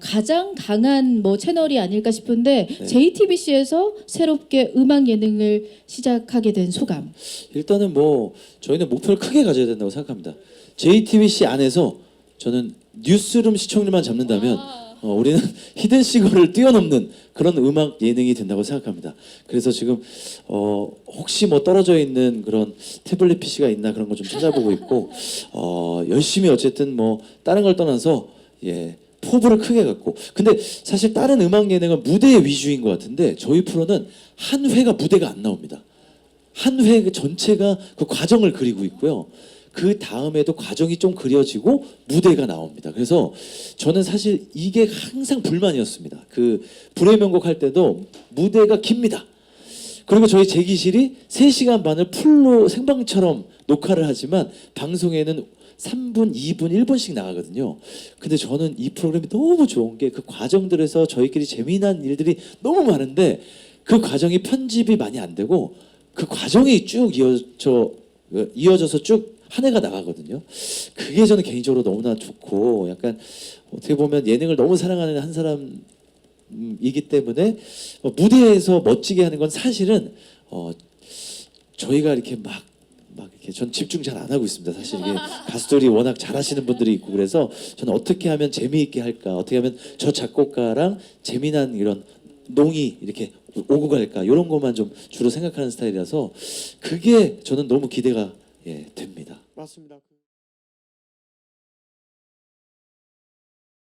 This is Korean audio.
가장 강한 뭐 채널이 아닐까 싶은데 네. JTBC에서 새롭게 음악 예능을 시작하게 된 소감. 일단은 뭐 저희는 목표를 크게 가져야 된다고 생각합니다. JTBC 안에서 저는 뉴스룸 시청률만 잡는다면 어, 우리는 히든 시거를 뛰어넘는 그런 음악 예능이 된다고 생각합니다. 그래서 지금 어, 혹시 뭐 떨어져 있는 그런 태블릿 PC가 있나 그런 거 좀 찾아보고 있고 어, 열심히 어쨌든 뭐 다른 걸 떠나서 예. 포부를 크게 갖고 근데 사실 다른 음악 예능은 무대 위주인 것 같은데 저희 프로는 한 회가 무대가 안 나옵니다. 한 회 전체가 그 과정을 그리고 있고요. 그 다음에도 과정이 좀 그려지고 무대가 나옵니다. 그래서 저는 사실 이게 항상 불만이었습니다. 그 불의 명곡 할 때도 무대가 깁니다. 그리고 저희 제기실이 3시간 반을 풀로 생방처럼 녹화를 하지만 방송에는 3분, 2분, 1분씩 나가거든요. 근데 저는 이 프로그램이 너무 좋은 게 그 과정들에서 저희끼리 재미난 일들이 너무 많은데 그 과정이 편집이 많이 안 되고 그 과정이 쭉 이어져 이어져서 쭉 한 해가 나가거든요. 그게 저는 개인적으로 너무나 좋고 약간 어떻게 보면 예능을 너무 사랑하는 한 사람 이기 때문에 어, 무대에서 멋지게 하는 건 사실은 어, 저희가 이렇게 막 전 집중 잘 안 하고 있습니다. 사실 이게 가수들이 워낙 잘하시는 분들이 있고 그래서 저는 어떻게 하면 재미있게 할까, 어떻게 하면 저 작곡가랑 재미난 이런 농이 이렇게 오고 갈까 이런 것만 좀 주로 생각하는 스타일이라서 그게 저는 너무 기대가 예, 됩니다. 맞습니다.